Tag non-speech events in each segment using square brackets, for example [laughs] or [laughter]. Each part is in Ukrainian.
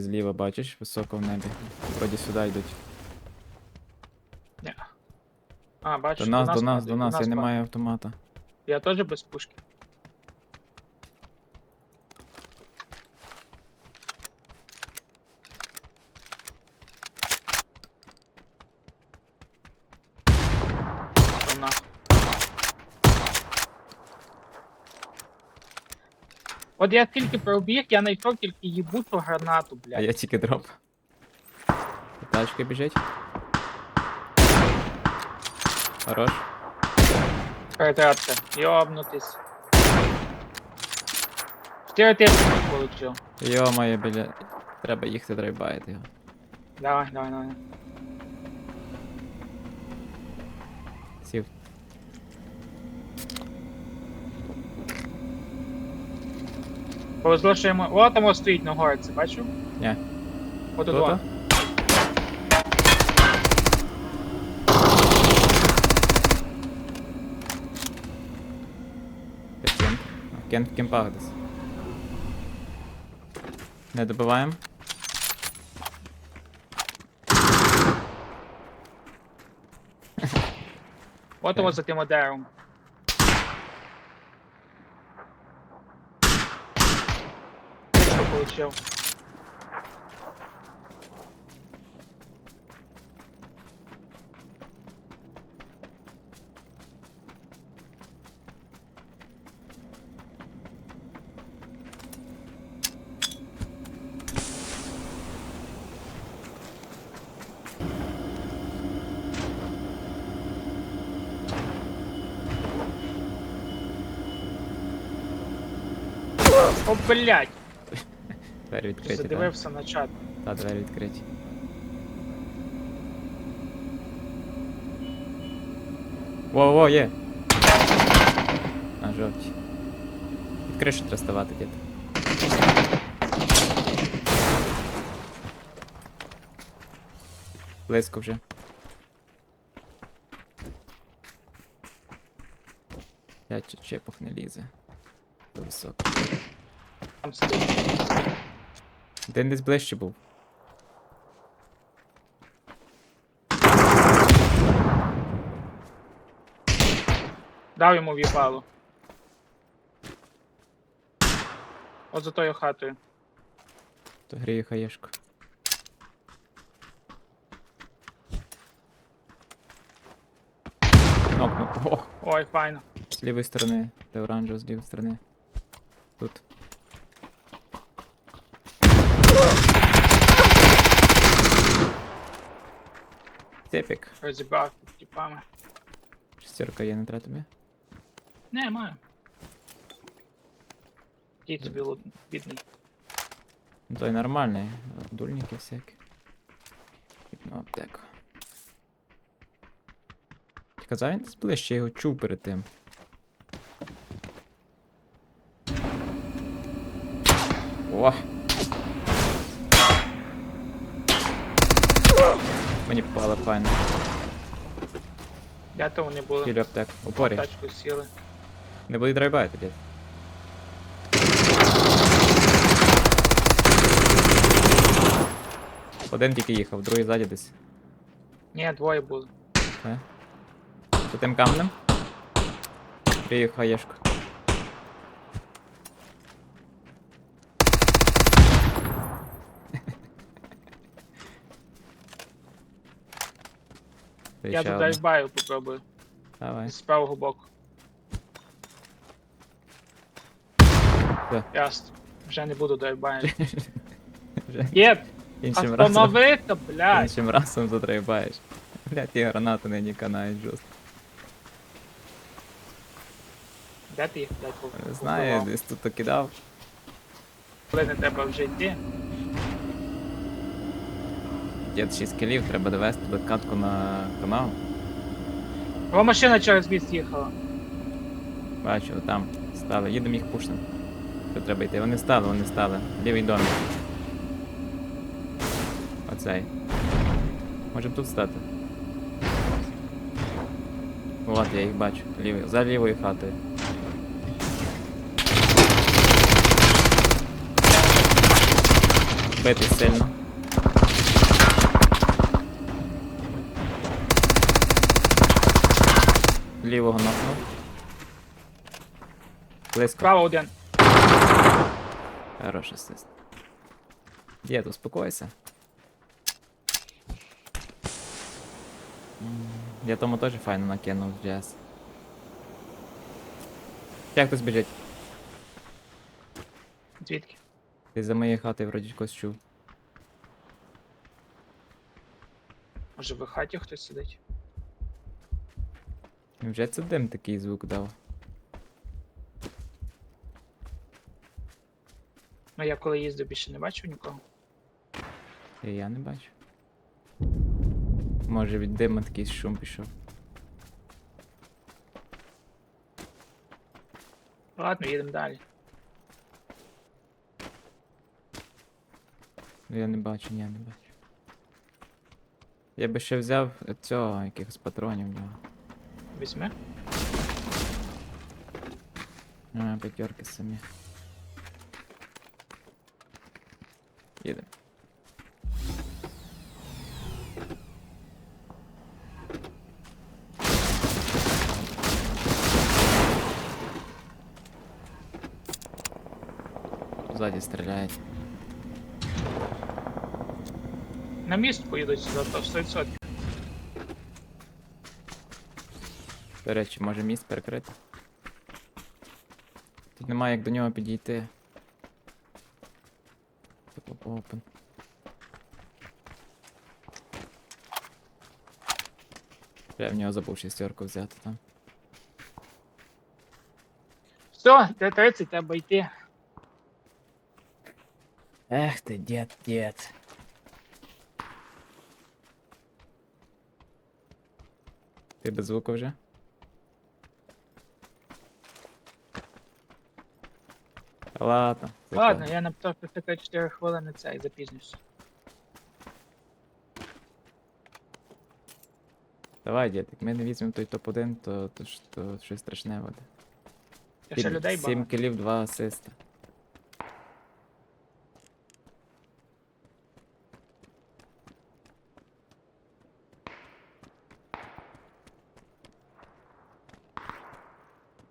Зліва бачиш, високо в небі. Вроді сюди йдуть. Ні. А, бачиш, До нас, до нас, падає, до нас, я не маю автомата. Я теж без пушки. Нахуй? От я тільки пробіг, я знайшов тільки їбучу гранату, А блядь. я тільки дроп. Тачка біжить. Хорош. Перетратка. Йобнутись. 4 тисячі получив. Йо-моє, біля. Треба їхати драйбайти його. Давай, давай, давай. Повезло, що йому. О, там ось стоїть на горці, бачу? Ні. От Хто два. то? Де Кент? А, в кемпах десь. Не добиваємо. От ось за тим деревом. Що получив? О, блядь! Двері відкриті. так? Задивився на чат. Та, двері відкриті. Во-во, є! На жовтій. Від криші треба ставати дід. Близько вже. Я чи чепах не лізе. До високо. Там сидить. Один десь ближче був. Дав йому в'їбало. От за тою хатою. То гріє хаєшку. Ой, файно. З лівої сторони. Де оранжево з лівої сторони. Тут. Тепік. Розібрав під тіпами. Шестерка є, не треба тобі. Не, маю. Дій тобі лут, бідний. Ну той нормальний. Дульники всякі. Ну, аптеку. Ти казав він ближче, я його чув перед тим. О! Мені попало файно. Де то вони були? Хілю аптеку. Опорі. Тачку сіли. Не буде драйбати, дід. Один тільки їхав, другий ззаді десь. Ні, двоє були. Е? Тим камнем? Крию хаєшку. Я тут одна. дайбаю попробую. Давай. З правого боку. Де? Ясно. Вже не буду. [laughs] Вже Є! іншим разом, Остановити, блядь! іншим разом затрайбаєш. Блядь, ті гранати нині канають жорстко. Де ти їх, блядь, Не знаю, повбивав? десь тут кидав. Коли не треба вже йти. Дід 6 кілів, треба довести до катку на канал. О, машина через міст їхала. Бачу, там стали. Їдемо їх пушнем. Що треба йти? Вони стали, вони стали. Лівий домик. Оцей. Можемо тут стати. От, я їх бачу. Лівий. За лівою хатою. Битий сильно. Лівого. Близько. Справа один. Хороший асист. Дід, успокойся. Я тому теж файно накинув джаз. Як хтось біжить? Звідки? Ти за моєї хати вроді когось чув. Може в хаті хтось сидить? Вже це дим такий звук дав. Ну я коли їздив більше не бачив нікого. І я не бачу. Може від диму такий шум пішов. Ладно, їдемо далі. Ну, Я не бачу, ні, не бачу. Я би ще взяв цього, якихось патронів в нього. Візьми. А, п'ятерки самі. Їдемо. Ззаді стріляють. На міст поїдуть сюди, то 100%. До речі, може міст перекрити. Тут немає як до нього підійти. Типу, Open. Я в нього забув шістерку взяти там. Все, Т-30, треба йти. Ех ти, дід, дід. Ти без звуку вже? Ладно. Ладно, я на 4 хвилини це і запізнюся. Давай, дід, як ми не візьмемо той топ-1, то, то, ж- то щось страшне буде. Я ще людей 7 багато. кілів, 2 асиста.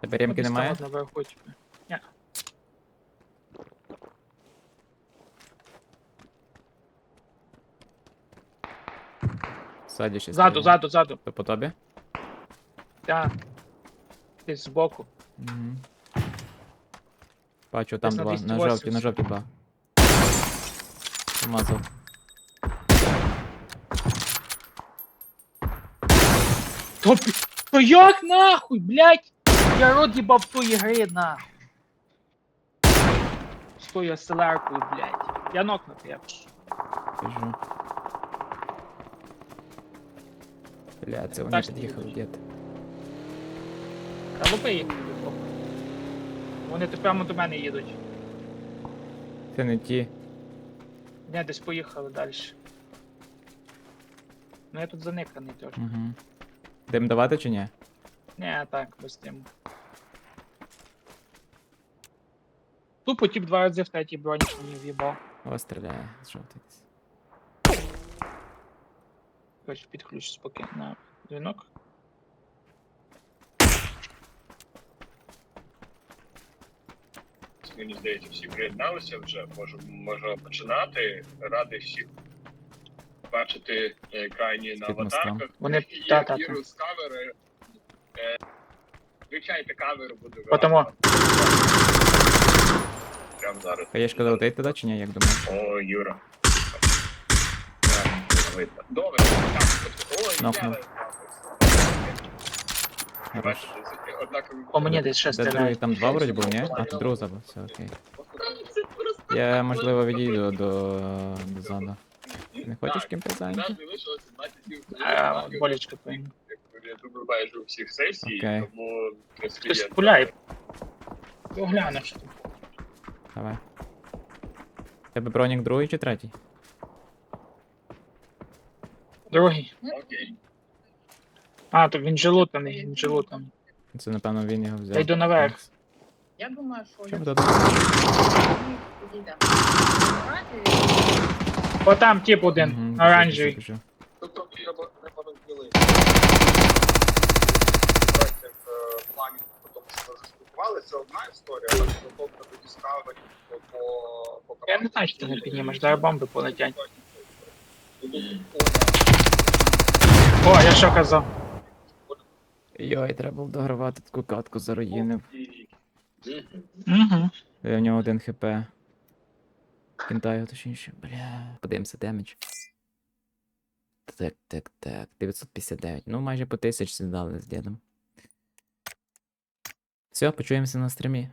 Тебе ремки Десь там немає? Ні. Ззаді ще Ззаду, стріляє. ззаду, ззаду. То по тобі? Так. Десь збоку. Угу. Бачу, там Десь на два. На 280. жовті, на жовті два. Помазав. То, пі- то як нахуй, блядь? Я рот їбав тої гри, нахуй. З тою селеркою, блядь. Я нокнутий, я пишу. Біжу. Бля, це вони Так, що під'їхали, дід. Та лупи їх. Вони то прямо до мене їдуть. Це не ті. Не, десь поїхали далі. Ну я тут заниканий теж. Угу. Дим давати чи ні? Не, так, без тим. Тупо тип два рази в третій бронік мені в'їбав. О, стріляє з жовтий. Короче, підключу спокійно дзвінок. Мені здається, всі приєдналися вже. Можемо можемо починати. Радий всіх бачити на екрані на аватарках. Вони- Є та-та-та. вірус камери. Е, Включайте камеру, буде Потому. Прямо зараз. Хаєшка долетить туди чи ні, як думаєш? О, Юра. Добре, так. О, Нокнув. Юра. Хорош. Бачите. По мені десь ще Де другий? стріляють. Там два вроді був, ні? А, тут другий забув, все окей. Я, можливо, відійду до, до зону. Не хочеш ким У нас залишилося 20 днів. А, болічка твоїм. Я думаю, майже у всіх сесій, Окей. тому Хтось пуляє. Поглянеш. Давай. Тебе бронік другий чи третій? Другий. Окей. А, то він же він же лутаний. Це, напевно, він його взяв. Я йду наверх. Я думаю, що Чому якщо тут? О, там тип один, Мгм, оранжевий. біжу, біжу. Треба, треба розділити. Проєктів е, планів, тому, що ми вже спілкувалися, це одна історія, але підготовка до Discovery по, по, по Я не знаю, що ти не піднімеш, зараз бомби полетять. О, я що казав? Йой, треба було догравати таку катку заруїнив. Угу. Я В нього один хп. Кентаю, точніше. Бля. Подивимося демедж. Так, так, так. 959. Ну, майже по 1000 здали з дідом. Все, почуємося на стрімі.